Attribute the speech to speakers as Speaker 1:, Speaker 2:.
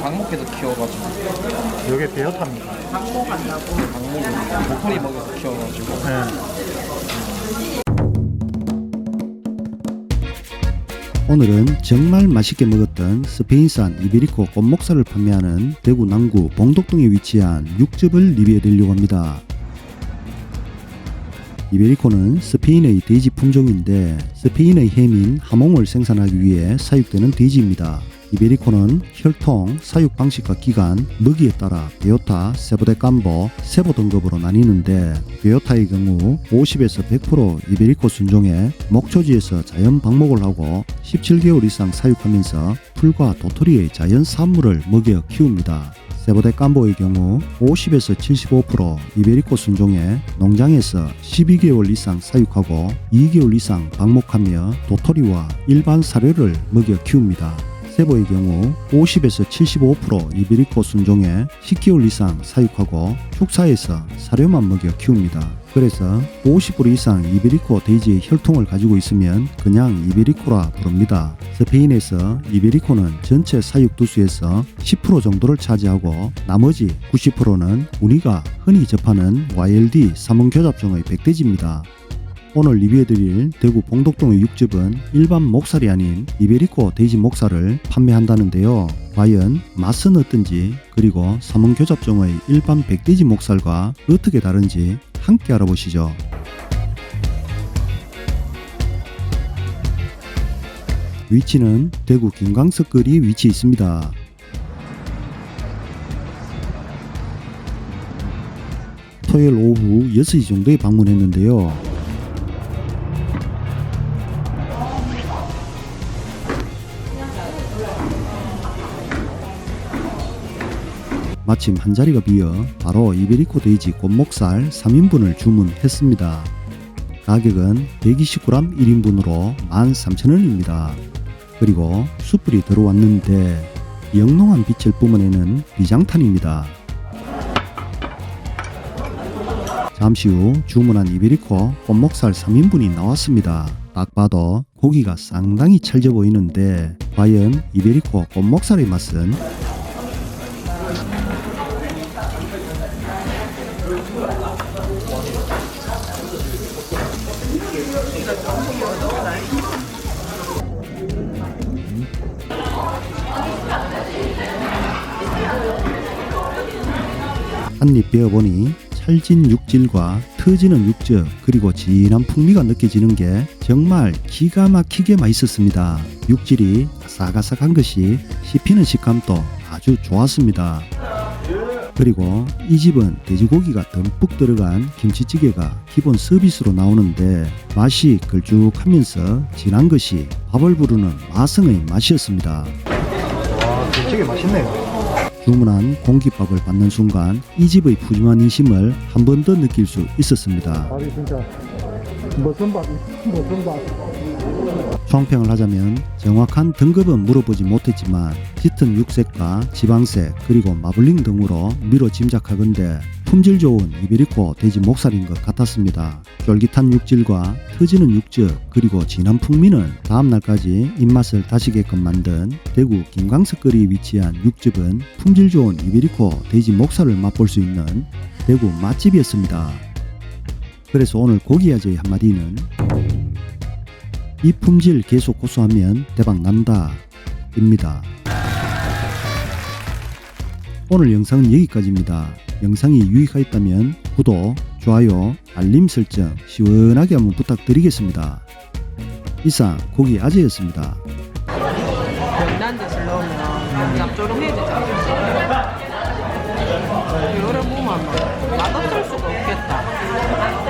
Speaker 1: 방목에서 키워가지고
Speaker 2: 이게 베어탑입니다.
Speaker 1: 방목 모토리 먹여서 키워가지고
Speaker 2: 네.
Speaker 3: 오늘은 정말 맛있게 먹었던 스페인산 이베리코 꽃목살을 판매하는 대구 남구 봉독동에 위치한 육즙을 리뷰해 드리려고 합니다. 이베리코는 스페인의 돼지 품종인데 스페인의 햄인 하몽을 생산하기 위해 사육되는 돼지입니다. 이베리코는 혈통, 사육 방식과 기간, 먹이에 따라 베오타, 세보데 깜보, 세보 등급으로 나뉘는데 베오타의 경우 50에서 100% 이베리코 순종에 목초지에서 자연 방목을 하고 17개월 이상 사육하면서 풀과 도토리의 자연 산물을 먹여 키웁니다. 세보데 깜보의 경우 50에서 75% 이베리코 순종에 농장에서 12개월 이상 사육하고 2개월 이상 방목하며 도토리와 일반 사료를 먹여 키웁니다. 세보의 경우 50에서 75% 이베리코 순종에 10개월 이상 사육하고 축사에서 사료만 먹여 키웁니다. 그래서 50% 이상 이베리코 돼지의 혈통을 가지고 있으면 그냥 이베리코라 부릅니다. 스페인에서 이베리코는 전체 사육 두수에서 10% 정도를 차지하고 나머지 90%는 우리가 흔히 접하는 YLD 삼원교잡종의 백돼지입니다. 오늘 리뷰해드릴 대구 봉독동의 육즙은 일반 목살이 아닌 이베리코 돼지 목살을 판매한다는데요. 과연 맛은 어떤지 그리고 삼원교잡종의 일반 백돼지 목살과 어떻게 다른지 함께 알아보시죠. 위치는 대구 김광석거리에 위치해 있습니다. 토요일 오후 6시 정도에 방문했는데요. 마침 한 자리가 비어 바로 이베리코 돼지 꽃목살 3인분을 주문했습니다. 가격은 120g 1인분으로 13,000원입니다. 그리고 숯불이 들어왔는데 영롱한 빛을 뿜어내는 비장탄입니다. 잠시 후 주문한 이베리코 꽃목살 3인분이 나왔습니다. 딱 봐도 고기가 상당히 찰져 보이는데 과연 이베리코 꽃목살의 맛은 한 입 베어보니 찰진 육질과 터지는 육즙 그리고 진한 풍미가 느껴지는 게 정말 기가 막히게 맛있었습니다. 육질이 아삭아삭한 것이 씹히는 식감도 아주 좋았습니다. 그리고 이 집은 돼지고기가 듬뿍 들어간 김치찌개가 기본 서비스로 나오는데 맛이 걸쭉하면서 진한 것이 밥을 부르는 마성의 맛이었습니다.
Speaker 2: 와, 되게 맛있네요.
Speaker 3: 주문한 공깃밥을 받는 순간 이 집의 푸짐한 인심을 한 번 더 느낄 수 있었습니다.
Speaker 2: 밥이 진짜 무슨 밥, 무슨 밥.
Speaker 3: 총평을 하자면 정확한 등급은 물어보지 못했지만 짙은 육색과 지방색 그리고 마블링 등으로 미로 짐작하건대 품질 좋은 이베리코 돼지 목살인 것 같았습니다. 쫄깃한 육질과 터지는 육즙 그리고 진한 풍미는 다음날까지 입맛을 다시게끔 만든 대구 김광석거리에 위치한 육즙은 품질 좋은 이베리코 돼지 목살을 맛볼 수 있는 대구 맛집이었습니다. 그래서 오늘 고기야제의 한마디는 이 품질 계속 고수하면 대박 난다 입니다. 오늘 영상은 여기까지입니다. 영상이 유익하였다면 구독, 좋아요, 알림 설정 시원하게 한번 부탁드리겠습니다. 이상 고기 아재였습니다.
Speaker 4: 짭조름해지잖아. 이거를 보면 맛없을 수가 없겠다.